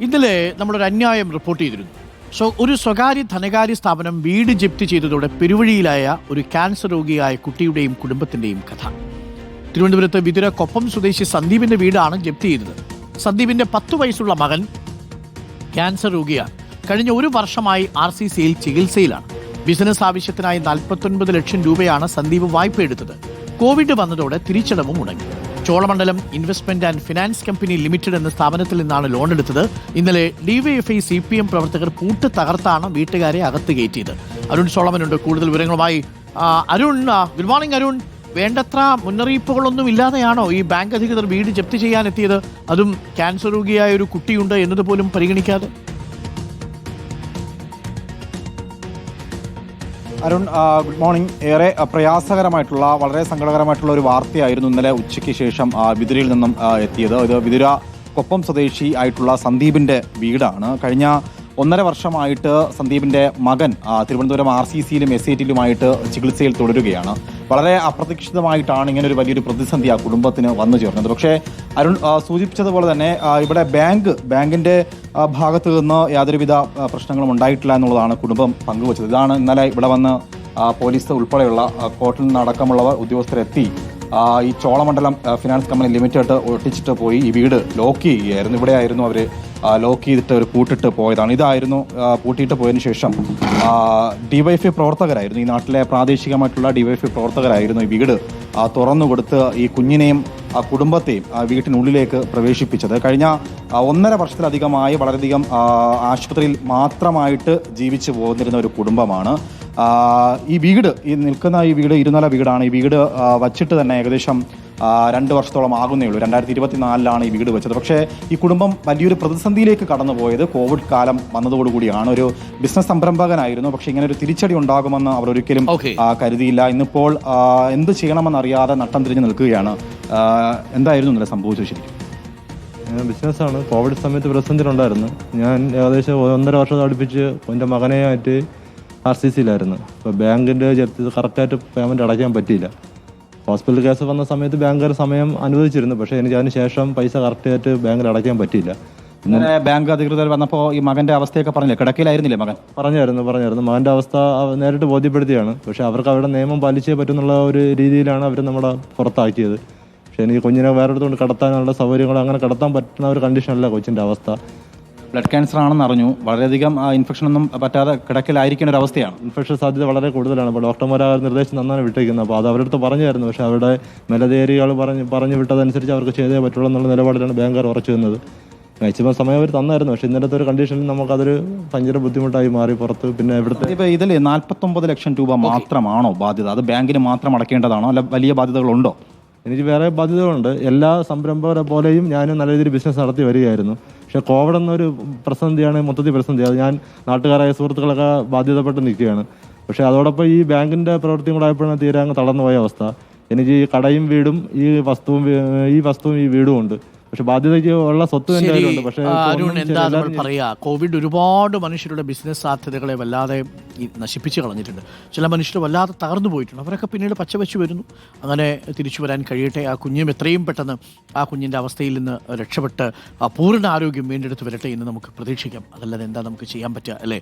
ഇന്നലെ നമ്മളൊരു അന്യായം റിപ്പോർട്ട് ചെയ്തിരുന്നു. സോ ഒരു സ്വകാര്യ ധനകാര്യ സ്ഥാപനം വീട് ജപ്തി ചെയ്തതോടെ പെരുവഴിയിലായ ഒരു ക്യാൻസർ രോഗിയായ കുട്ടിയുടെയും കുടുംബത്തിന്റെയും കഥ. തിരുവനന്തപുരത്ത് വിതുര കൊപ്പം സ്വദേശി സന്ദീപിന്റെ വീടാണ് ജപ്തി ചെയ്തത്. സന്ദീപിന്റെ പത്തു വയസ്സുള്ള മകൻ ക്യാൻസർ രോഗിയാണ്. കഴിഞ്ഞ ഒരു വർഷമായി ആർ സി സിയിൽ ചികിത്സയിലാണ്. ബിസിനസ് ആവശ്യത്തിനായി നാൽപ്പത്തൊൻപത് ലക്ഷം രൂപയാണ് സന്ദീപ് വായ്പ എടുത്തത് കോവിഡ് വന്നതോടെ തിരിച്ചടവും മുടങ്ങി. Cholamandalam investment and finance company limited എന്ന സ്ഥാപനത്തിൽ നിന്നാണ് ലോൺ എടുത്തത്. ഇന്നലെ ഡിവൈഎഫ്ഐ സി പി എം പ്രവർത്തകർ പൂട്ട് തകർത്താണ് വീട്ടുകാരെ അകത്ത് കയറ്റിയത്. അരുൺ സോളമനുണ്ട് കൂടുതൽ വിവരങ്ങളുമായി അരുൺ ഗുഡ് മോർണിംഗ് അരുൺ. വേണ്ടത്ര മുന്നറിയിപ്പുകളൊന്നും ഇല്ലാതെയാണോ ഈ ബാങ്ക് അധികൃതർ വീട് ജപ്തി ചെയ്യാനെത്തിയത് അതും ക്യാൻസർ രോഗിയായ ഒരു കുട്ടിയുണ്ട് എന്നതുപോലും പരിഗണിക്കാതെ? Arun good morning. ഏറെ പ്രയാസകരമായിട്ടുള്ള വളരെ സങ്കടകരമായിട്ടുള്ള ഒരു വാർത്തയായിരുന്നു ഇന്നലെ ഉച്ചയ്ക്ക് ശേഷം ആ, വിതുരയിൽ നിന്നും എത്തിയത്. ഇത് വിതുര കൊപ്പം സ്വദേശി ആയിട്ടുള്ള സന്ദീപിന്റെ വീടാണ്. കഴിഞ്ഞ ഒന്നര വർഷമായിട്ട് സന്ദീപിന്റെ മകൻ തിരുവനന്തപുരം ആർ സി സിയിലും എസ് ഐ ടിയിലുമായിട്ട് ചികിത്സയിൽ തുടരുകയാണ്. വളരെ അപ്രതീക്ഷിതമായിട്ടാണ് ഇങ്ങനെ ഒരു വലിയൊരു പ്രതിസന്ധി ആ കുടുംബത്തിന് വന്നു ചേർന്നത്. പക്ഷേ അരുൺ സൂചിപ്പിച്ചതുപോലെ തന്നെ ഇവിടെ ബാങ്ക് ബാങ്കിന്റെ ഭാഗത്ത് നിന്ന് യാതൊരുവിധ പ്രശ്നങ്ങളും ഉണ്ടായിട്ടില്ല എന്നുള്ളതാണ് കുടുംബം പങ്കുവച്ചത്. ഇതാണ് ഇന്നലെ ഇവിടെ വന്ന് പോലീസ് ഉൾപ്പെടെയുള്ള കോർട്ടിൽ നിന്നടക്കമുള്ളവർ ഉദ്യോഗസ്ഥരെത്തി ഈ ചോളമണ്ഡലം ഫിനാൻസ് കമ്പനി ലിമിറ്റഡ് ഒട്ടിച്ചിട്ട് പോയി ഈ വീട് ലോക്ക് ചെയ്യുകയായിരുന്നു. ഇവിടെയായിരുന്നു അവർ ലോക്ക് ചെയ്തിട്ട് ഒരു പൂട്ടിട്ട് പോയതാണ്. ഇതായിരുന്നു പൂട്ടിയിട്ട് പോയതിനു ശേഷം ഡിവൈഎഫ്ഐ പ്രവർത്തകരായിരുന്നു. ഈ നാട്ടിലെ പ്രാദേശികമായിട്ടുള്ള ഡിവൈഎഫ്ഐ പ്രവർത്തകരായിരുന്നു ഈ വീട് തുറന്നുകൊടുത്ത് തുറന്നു കൊടുത്ത് ഈ കുഞ്ഞിനെയും ആ കുടുംബത്തെയും ആ വീട്ടിനുള്ളിലേക്ക് പ്രവേശിപ്പിച്ചത്. കഴിഞ്ഞ ഒന്നര വർഷത്തിലധികമായി വളരെയധികം ആശുപത്രിയിൽ മാത്രമായിട്ട് ജീവിച്ചു പോന്നിരുന്ന ഒരു കുടുംബമാണ്. ഈ വീട് ഈ നിൽക്കുന്ന ഈ വീട് ഇരുനില വീടാണ്. ഈ വീട് വച്ചിട്ട് തന്നെ ഏകദേശം രണ്ട് വർഷത്തോളം ആകുന്നേ ഉള്ളൂ. രണ്ടായിരത്തി ഇരുപത്തിനാലിലാണ് ഈ വീട് വെച്ചത്. പക്ഷേ ഈ കുടുംബം വലിയൊരു പ്രതിസന്ധിയിലേക്ക് കടന്നുപോയത് കോവിഡ് കാലം വന്നതോടുകൂടിയാണ്. ഒരു ബിസിനസ് സംരംഭകനായിരുന്നു. പക്ഷേ ഇങ്ങനെ ഒരു തിരിച്ചടി ഉണ്ടാകുമെന്ന് അവർ ഒരിക്കലും കരുതിയില്ല. ഇന്നിപ്പോൾ എന്ത് ചെയ്യണമെന്നറിയാതെ നട്ടം തിരിഞ്ഞ് നിൽക്കുകയാണ്. എന്തായിരുന്നു ഇന്നലെ സംഭവിച്ചത് ശരിക്കും ഞാൻ ബിസിനസ്സാണ്. കോവിഡ് സമയത്ത് പ്രതിസന്ധിയിലുണ്ടായിരുന്നു. ഞാൻ ഏകദേശം ഒന്നര വർഷം അടുപ്പിച്ച് എന്റെ മകനെയായിട്ട് ആർ സി സിയിലായിരുന്നു അപ്പോൾ ബാങ്കിന്റെ ജപ്തി കറക്റ്റായിട്ട് പേയ്മെന്റ് അടയ്ക്കാൻ പറ്റിയില്ല. ഹോസ്പിറ്റൽ കേസ് വന്ന സമയത്ത് ബാങ്കുകാർ സമയം അനുവദിച്ചിരുന്നു. പക്ഷേ എനിക്ക് അതിന് ശേഷം പൈസ കറക്റ്റായിട്ട് ബാങ്കിൽ അടയ്ക്കാൻ പറ്റിയില്ല. ഇന്നലെ ബാങ്ക് അധികൃതർ വന്നപ്പോൾ ഈ മകന്റെ അവസ്ഥയൊക്കെ പറഞ്ഞില്ലേ? കിടക്കയിലായിരുന്നില്ലേ മകൻ? പറഞ്ഞായിരുന്നു പറഞ്ഞായിരുന്നു. മകന്റെ അവസ്ഥ അവ- നേരിട്ട് ബോധ്യപ്പെടുത്തിയാണ്. പക്ഷേ അവർക്ക് അവരുടെ നിയമം പാലിച്ചേ പറ്റുന്നുള്ള ഒരു രീതിയിലാണ് അവർ നമ്മളെ പുറത്താക്കിയത്. പക്ഷേ എനിക്ക് കുഞ്ഞിനെ വേറെ അടുത്തുകൊണ്ട് കടത്താനുള്ള സൗകര്യങ്ങൾ അങ്ങനെ കടത്താൻ പറ്റുന്ന ഒരു കണ്ടീഷനല്ല കൊച്ചിന്റെ അവസ്ഥ. ബ്ലഡ് ക്യാൻസർ ആണെന്ന് അറിഞ്ഞു. വളരെയധികം ഇൻഫെക്ഷൻ ഒന്നും പറ്റാതെ കിടക്കലായിരിക്കുന്ന ഒരു അവസ്ഥയാണ് ഇൻഫെക്ഷൻ സാധ്യത വളരെ കൂടുതലാണ്. അപ്പോൾ ഡോക്ടർമാർ ആ നിർദ്ദേശം നന്നായി വിട്ടേക്കുന്നത്. അപ്പോൾ അത് അവരടുത്ത് പറഞ്ഞായിരുന്നു. പക്ഷേ അവരുടെ മേലധികാരികൾ പറഞ്ഞ് പറഞ്ഞു വിട്ടതനുസരിച്ച് അവർക്ക് ചെയ്തേ പറ്റുള്ളൂ എന്നുള്ള നിലപാടിലാണ് ബാങ്കുകാർ ഉറച്ചു നിന്നത്. മാക്സിമം സമയം അവർ തന്നായിരുന്നു. പക്ഷേ ഇന്നലത്തെ ഒരു കണ്ടീഷനിൽ നമുക്കതൊരു ഭയങ്കര ബുദ്ധിമുട്ടായി മാറി പുറത്ത്. പിന്നെ ഇവിടുത്തെ ഇപ്പോൾ ഇതിൽ നാൽപ്പത്തൊമ്പത് ലക്ഷം രൂപ മാത്രമാണോ ബാധ്യത? അത് ബാങ്കിന് മാത്രം അടക്കേണ്ടതാണോ അല്ല വലിയ ബാധ്യതകളുണ്ടോ? എനിക്ക് വേറെ ബാധ്യതകളുണ്ട്. എല്ലാ സംരംഭകരെ പോലെയും ഞാൻ നല്ല രീതിയിൽ ബിസിനസ് നടത്തി വരികയായിരുന്നു. പക്ഷേ കോവിഡ് എന്നൊരു പ്രതിസന്ധിയാണ് മൊത്തത്തിൽ പ്രതിസന്ധി. അത് ഞാൻ നാട്ടുകാരായ സുഹൃത്തുക്കളൊക്കെ ബാധ്യതപ്പെട്ട് നിൽക്കുകയാണ്. പക്ഷേ അതോടൊപ്പം ഈ ബാങ്കിന്റെ പ്രവൃത്തിയും കൂടെ ആയപ്പോഴാണ് തീരെ അങ്ങ് തളർന്നുപോയ അവസ്ഥ. എനിക്ക് ഈ കടയും വീടും ഈ വസ്തുവും ഈ വസ്തുവും ഈ വീടും ഉണ്ട്. പക്ഷെ ബാധ്യത ഉള്ള സ്വത്ത് ശരി അരുൺ എന്താ നമ്മൾ പറയാ? കോവിഡ് ഒരുപാട് മനുഷ്യരുടെ ബിസിനസ് സാധ്യതകളെ വല്ലാതെ നശിപ്പിച്ച് കളഞ്ഞിട്ടുണ്ട്. ചില മനുഷ്യർ വല്ലാതെ തകർന്നു പോയിട്ടുണ്ട്. അവരൊക്കെ പിന്നീട് പച്ചവെച്ച് വരുന്നു. അങ്ങനെ തിരിച്ചു വരാൻ കഴിയട്ടെ. ആ കുഞ്ഞും എത്രയും പെട്ടെന്ന് ആ കുഞ്ഞിന്റെ അവസ്ഥയിൽ നിന്ന് രക്ഷപ്പെട്ട് ആ പൂർണ ആരോഗ്യം വീണ്ടെടുത്ത് വരട്ടെ എന്ന് നമുക്ക് പ്രതീക്ഷിക്കാം. അതല്ലാതെ എന്താ നമുക്ക് ചെയ്യാൻ പറ്റുക അല്ലേ?